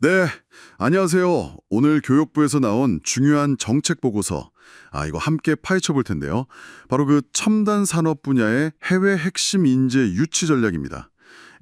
네, 안녕하세요. 오늘 교육부에서 나온 중요한 정책 보고서. 아, 이거 함께 파헤쳐 볼 텐데요. 바로 그 첨단 산업 분야의 해외 핵심 인재 유치 전략입니다.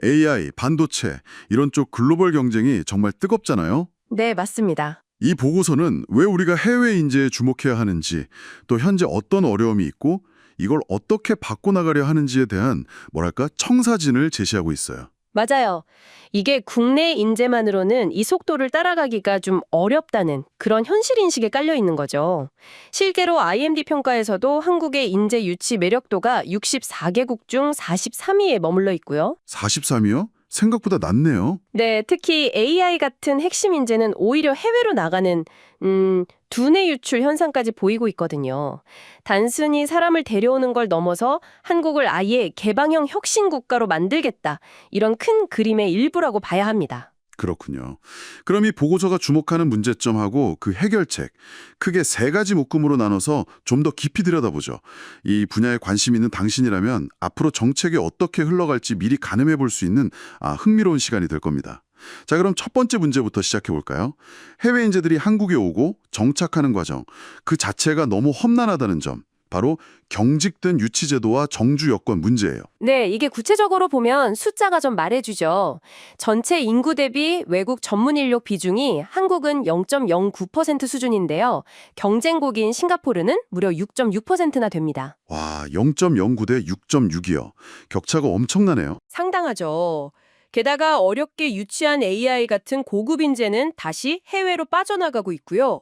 AI, 반도체, 이런 쪽 글로벌 경쟁이 정말 뜨겁잖아요. 네, 맞습니다. 이 보고서는 왜 우리가 해외 인재에 주목해야 하는지, 또 현재 어떤 어려움이 있고, 이걸 어떻게 바꿔나가려 하는지에 대한 뭐랄까 청사진을 제시하고 있어요. 맞아요. 이게 국내 인재만으로는 이 속도를 따라가기가 좀 어렵다는 그런 현실 인식에 깔려 있는 거죠. 실제로 IMD 평가에서도 한국의 인재 유치 매력도가 64개국 중 43위에 머물러 있고요. 43이요? 생각보다 낮네요. 네, 특히 AI 같은 핵심 인재는 오히려 해외로 나가는 음, 두뇌 유출 현상까지 보이고 있거든요. 단순히 사람을 데려오는 걸 넘어서 한국을 아예 개방형 혁신 국가로 만들겠다. 이런 큰 그림의 일부라고 봐야 합니다. 그렇군요. 그럼 이 보고서가 주목하는 문제점하고 그 해결책, 크게 세 가지 묶음으로 나눠서 좀 더 깊이 들여다보죠. 이 분야에 관심 있는 당신이라면 앞으로 정책이 어떻게 흘러갈지 미리 가늠해 볼 수 있는 아, 흥미로운 시간이 될 겁니다. 자, 그럼 첫 번째 문제부터 시작해 볼까요? 해외 인재들이 한국에 오고 정착하는 과정, 그 자체가 너무 험난하다는 점, 바로 경직된 유치제도와 정주 여건 문제예요. 네, 이게 구체적으로 보면 숫자가 좀 말해주죠. 전체 인구 대비 외국 전문 인력 비중이 한국은 0.09% 수준인데요. 경쟁국인 싱가포르는 무려 6.6%나 됩니다. 와, 0.09 대 6.6이요. 격차가 엄청나네요. 상당하죠. 게다가 어렵게 유치한 AI 같은 고급 인재는 다시 해외로 빠져나가고 있고요.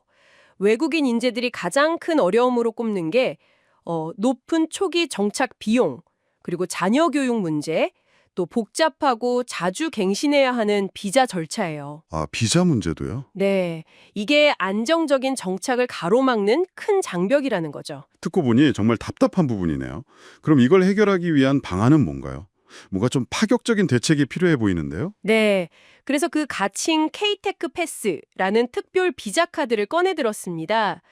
외국인 인재들이 가장 큰 어려움으로 꼽는 게 어, 높은 초기 정착 비용, 그리고 자녀 교육 문제, 또 복잡하고 자주 갱신해야 하는 비자 절차예요. 아, 비자 문제도요? 네, 이게 안정적인 정착을 가로막는 큰 장벽이라는 거죠. 듣고 보니 정말 답답한 부분이네요. 그럼 이걸 해결하기 위한 방안은 뭔가요? 뭔가 좀 파격적인 대책이 필요해 보이는데요. 네. 그래서 그 가칭 K-테크 패스라는 특별 비자 카드를 꺼내 들었습니다.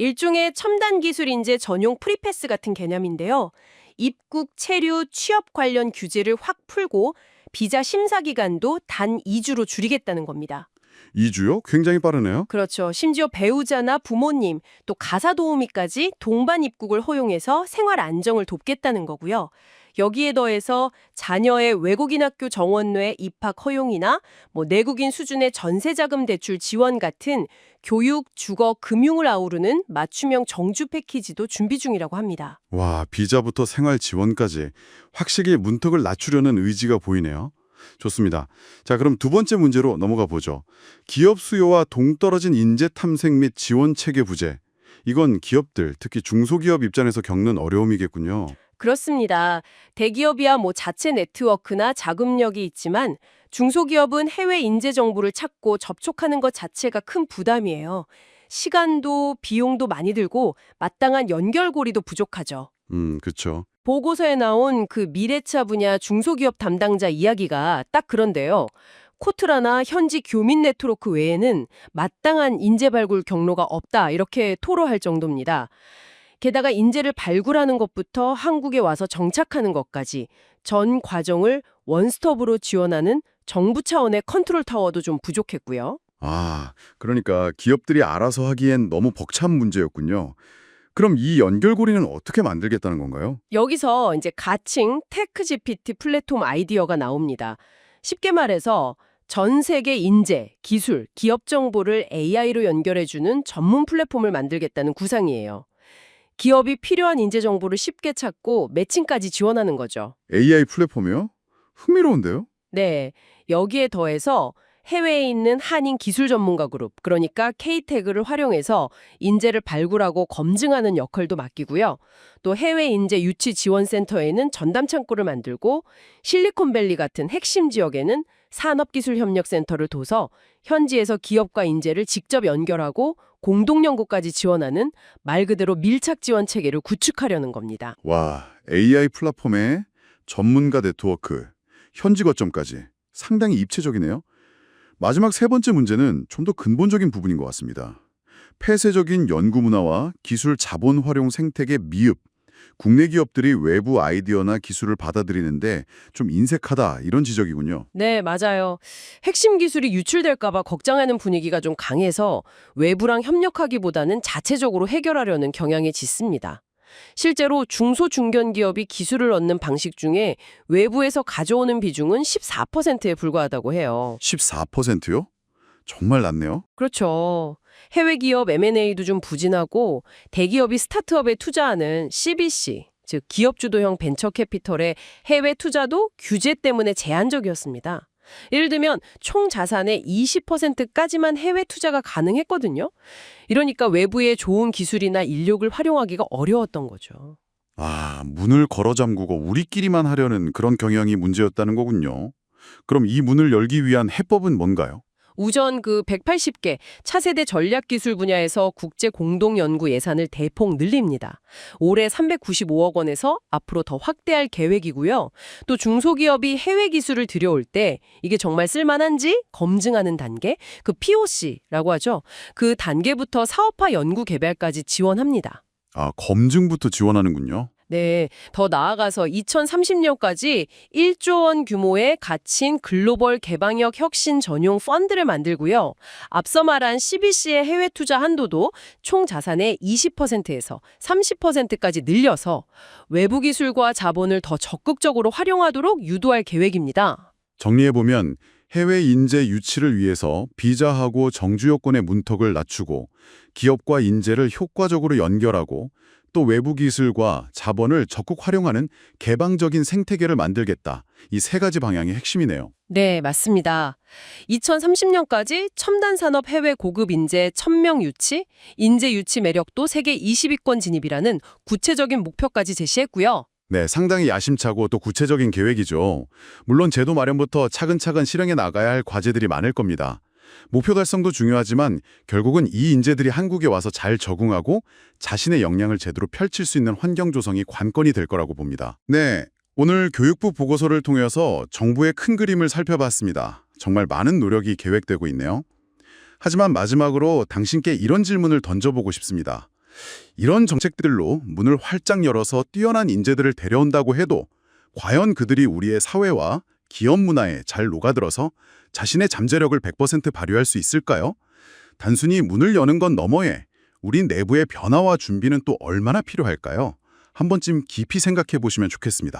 일종의 첨단 기술 인재 전용 프리패스 같은 개념인데요. 입국, 체류, 취업 관련 규제를 확 풀고 비자 심사 기간도 단 2주로 줄이겠다는 겁니다. 2주요? 굉장히 빠르네요. 그렇죠. 심지어 배우자나 부모님, 또 가사 도우미까지 동반 입국을 허용해서 생활 안정을 돕겠다는 거고요. 여기에 더해서 자녀의 외국인 학교 정원외 입학 허용이나 뭐 내국인 수준의 전세자금 대출 지원 같은 교육, 주거, 금융을 아우르는 맞춤형 정주 패키지도 준비 중이라고 합니다. 와, 비자부터 생활 지원까지 확실히 문턱을 낮추려는 의지가 보이네요. 좋습니다. 자, 그럼 두 번째 문제로 넘어가 보죠. 기업 수요와 동떨어진 인재 탐색 및 지원 체계 부재. 이건 기업들, 특히 중소기업 입장에서 겪는 어려움이겠군요. 그렇습니다. 대기업이야 뭐 자체 네트워크나 자금력이 있지만 중소기업은 해외 인재 정보를 찾고 접촉하는 것 자체가 큰 부담이에요. 시간도 비용도 많이 들고 마땅한 연결고리도 부족하죠. 음, 그렇죠. 보고서에 나온 그 미래차 분야 중소기업 담당자 이야기가 딱 그런데요. 코트라나 현지 교민 네트워크 외에는 마땅한 인재 발굴 경로가 없다 이렇게 토로할 정도입니다. 게다가 인재를 발굴하는 것부터 한국에 와서 정착하는 것까지 전 과정을 원스톱으로 지원하는 정부 차원의 컨트롤 타워도 좀 부족했고요. 아, 그러니까 기업들이 알아서 하기엔 너무 벅찬 문제였군요. 그럼 이 연결고리는 어떻게 만들겠다는 건가요? 여기서 이제 가칭 테크 GPT 플랫폼 아이디어가 나옵니다. 쉽게 말해서 전 세계 인재, 기술, 기업 정보를 AI로 연결해주는 전문 플랫폼을 만들겠다는 구상이에요. 기업이 필요한 인재 정보를 쉽게 찾고 매칭까지 지원하는 거죠. AI 플랫폼이요? 흥미로운데요? 네, 여기에 더해서 해외에 있는 한인 기술 전문가 그룹, 그러니까 K-태그를 활용해서 인재를 발굴하고 검증하는 역할도 맡기고요. 또 해외 인재 유치 지원 센터에는 전담 창구를 만들고 실리콘밸리 같은 핵심 지역에는 산업기술협력센터를 둬서 현지에서 기업과 인재를 직접 연결하고 공동 연구까지 지원하는 말 그대로 밀착 지원 체계를 구축하려는 겁니다. 와, AI 플랫폼에 전문가 네트워크, 현지 거점까지 상당히 입체적이네요. 마지막 세 번째 문제는 좀 더 근본적인 부분인 것 같습니다. 폐쇄적인 연구 문화와 기술 자본 활용 생태계 미흡, 국내 기업들이 외부 아이디어나 기술을 받아들이는데 좀 인색하다 이런 지적이군요. 네, 맞아요. 핵심 기술이 유출될까 봐 걱정하는 분위기가 좀 강해서 외부랑 협력하기보다는 자체적으로 해결하려는 경향이 짙습니다. 실제로 중소중견 기업이 기술을 얻는 방식 중에 외부에서 가져오는 비중은 14%에 불과하다고 해요. 14%요? 정말 낮네요. 그렇죠. 해외 기업 M&A도 좀 부진하고 대기업이 스타트업에 투자하는 CBC, 즉 기업 주도형 벤처 캐피털의 해외 투자도 규제 때문에 제한적이었습니다. 예를 들면 총 자산의 20%까지만 해외 투자가 가능했거든요. 이러니까 외부의 좋은 기술이나 인력을 활용하기가 어려웠던 거죠. 아, 문을 걸어 잠그고 우리끼리만 하려는 그런 경향이 문제였다는 거군요. 그럼 이 문을 열기 위한 해법은 뭔가요? 우선 그 180개 차세대 전략 기술 분야에서 국제 공동 연구 예산을 대폭 늘립니다. 올해 395억 원에서 앞으로 더 확대할 계획이고요. 또 중소기업이 해외 기술을 들여올 때 이게 정말 쓸만한지 검증하는 단계, 그 POC라고 하죠. 그 단계부터 사업화 연구 개발까지 지원합니다. 아, 검증부터 지원하는군요. 네, 더 나아가서 2030년까지 1조 원 규모의 갇힌 글로벌 개방역 혁신 전용 펀드를 만들고요. 앞서 말한 CBC의 해외 투자 한도도 총 자산의 20%에서 30%까지 늘려서 외부 기술과 자본을 더 적극적으로 활용하도록 유도할 계획입니다. 정리해보면 해외 인재 유치를 위해서 비자하고 정주 요건의 문턱을 낮추고 기업과 인재를 효과적으로 연결하고 또 외부 기술과 자본을 적극 활용하는 개방적인 생태계를 만들겠다. 이 세 가지 방향이 핵심이네요. 네, 맞습니다. 2030년까지 첨단 산업 해외 고급 인재 1000명 유치, 인재 유치 매력도 세계 20위권 진입이라는 구체적인 목표까지 제시했고요. 네, 상당히 야심차고 또 구체적인 계획이죠. 물론 제도 마련부터 차근차근 실행해 나가야 할 과제들이 많을 겁니다. 목표 달성도 중요하지만 결국은 이 인재들이 한국에 와서 잘 적응하고 자신의 역량을 제대로 펼칠 수 있는 환경 조성이 관건이 될 거라고 봅니다. 네, 오늘 교육부 보고서를 통해서 정부의 큰 그림을 살펴봤습니다. 정말 많은 노력이 계획되고 있네요. 하지만 마지막으로 당신께 이런 질문을 던져보고 싶습니다. 이런 정책들로 문을 활짝 열어서 뛰어난 인재들을 데려온다고 해도 과연 그들이 우리의 사회와 기업 문화에 잘 녹아들어서 자신의 잠재력을 100% 발휘할 수 있을까요? 단순히 문을 여는 건 너머에 우리 내부의 변화와 준비는 또 얼마나 필요할까요? 한 번쯤 깊이 생각해 보시면 좋겠습니다.